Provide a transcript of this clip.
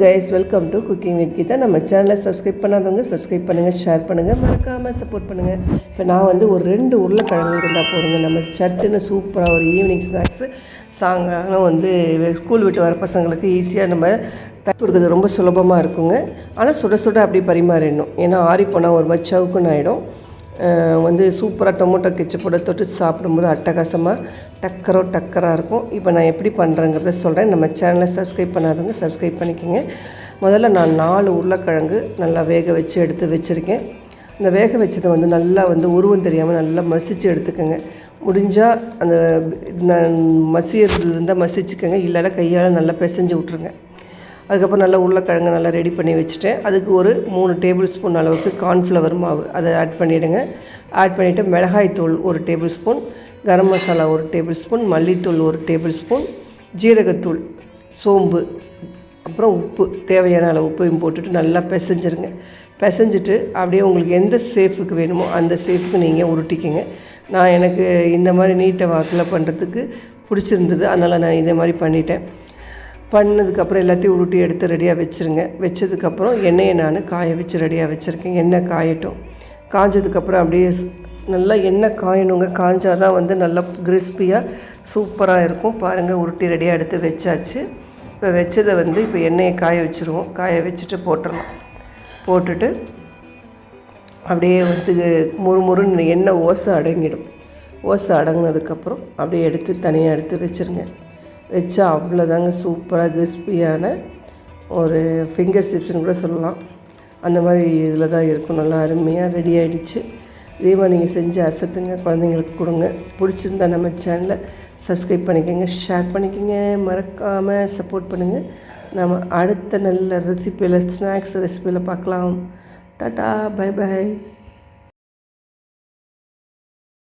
Guys welcome to cooking with Geetha நம்ம சேனலை subscribe பண்ணாதவங்க சப்ஸ்கிரைப் பண்ணுங்கள் ஷேர் பண்ணுங்கள் மறக்காமல் சப்போர்ட் பண்ணுங்கள் இப்போ நான் வந்து ஒரு ரெண்டு உருளைக்கிழங்கு இருந்தால் போதுங்க. நம்ம சட்டுன்னு சூப்பராக ஒரு ஈவினிங் ஸ்நாக்ஸு சாயங்காலம் வந்து ஸ்கூல் விட்டு வர பசங்களுக்கு ஈஸியாக நம்ம தட்டி கொடுக்குறது ரொம்ப சுலபமாக இருக்குங்க. ஆனால் சுட சுட அப்படி பரிமாறிடணும். ஏன்னா ஆறி போனால் ஒரு மாதிரி சவுக்குன்னு ஆகிடும் வந்து சூப்பராக டொமேட்டோ கெச்சப்போட தொட்டு சாப்பிடும்போது அட்டகாசமாக டக்கரோ டக்கராக இருக்கும். இப்போ நான் எப்படி பண்ணுறேங்கிறத சொல்கிறேன் நம்ம சேனலை சப்ஸ்கிரைப் பண்ணாதவங்க சப்ஸ்கிரைப் பண்ணிக்கோங்க. முதல்ல நான் நாலு உருளைக்கிழங்கு நல்லா வேக வச்சு எடுத்து வச்சுருக்கேன். இந்த வேக வச்சதை வந்து நல்லா வந்து உருவம் தெரியாமல் நல்லா மசித்து எடுத்துக்கோங்க. முடிஞ்சால் அந்த நான் மசியறது இருந்தால் மசிச்சுக்கோங்க. இல்லைன்னா கையால் நல்லா பிசைஞ்சு விட்ருங்க அதுக்கப்புறம் நல்லா உருளைக்கிழங்கு நல்லா ரெடி பண்ணி வச்சுட்டேன். அதுக்கு ஒரு மூணு டேபிள் ஸ்பூன் அளவுக்கு கார்ன்ஃப்ளவர் மாவு. அதை ஆட் பண்ணிவிடுங்க ஆட் பண்ணிவிட்டு மிளகாய்த்தூள் ஒரு டேபிள் ஸ்பூன் கரம் மசாலா ஒரு டேபிள் ஸ்பூன் மல்லித்தூள் ஒரு டேபிள் ஸ்பூன் ஜீரகத்தூள் சோம்பு அப்புறம் உப்பு தேவையான அளவு உப்பையும் போட்டுட்டு நல்லா பிசைஞ்சிருங்க. பிசைஞ்சிட்டு அப்படியே உங்களுக்கு எந்த சேஃபுக்கு வேணுமோ அந்த சேஃபுக்கு நீங்கள் உருட்டிக்கிங்க. நான் எனக்கு இந்த மாதிரி நீட்டை வாக்கில் பண்ணுறதுக்கு பிடிச்சிருந்தது. அதனால் நான் இதே மாதிரி பண்ணிட்டேன். பண்ணதுக்கப்புறம் எல்லாத்தையும் உருட்டி எடுத்து ரெடியாக வச்சுருங்க. வச்சதுக்கப்புறம் எண்ணெயை நான் காய வச்சு ரெடியாக வச்சுருக்கேன். எண்ணெய் காயட்டும். காஞ்சதுக்கப்புறம் அப்படியே நல்லா எண்ணெய் காயணுங்க. காஞ்சால் தான் வந்து நல்லா கிறிஸ்பியாக சூப்பராக இருக்கும். பாருங்கள் உருட்டி ரெடியாக எடுத்து வச்சாச்சு. இப்போ வச்சதை வந்து இப்போ எண்ணெயை காய வச்சுருவோம். காய வச்சுட்டு போட்டுடலாம் போட்டுட்டு அப்படியே வந்து முறுமுறுன்னு எண்ணெய் ஓசை அடங்கிடும். ஓசை அடங்கினதுக்கப்புறம் அப்படியே எடுத்து தனியாக எடுத்து வச்சுருங்க. வச்சா அவ்வளோதாங்க சூப்பராக கிறிஸ்பியான ஒரு ஃபிங்கர் சிப்ஸ்னு கூட சொல்லலாம். அந்த மாதிரி இதில் தான் இருக்கும். நல்லா அருமையாக ரெடி ஆகிடுச்சு இதே மாதிரி நீங்கள் செஞ்சு அசத்துங்க குழந்தைங்களுக்கு கொடுங்க. பிடிச்சிருந்தா நம்ம சேனலை சப்ஸ்கிரைப் பண்ணிக்கோங்க ஷேர் பண்ணிக்கோங்க. மறக்காமல் சப்போர்ட் பண்ணுங்கள் நம்ம அடுத்த நல்ல ரெசிப்பியில் ஸ்நாக்ஸ் ரெசிப்பியில் பார்க்கலாம். Tata bye by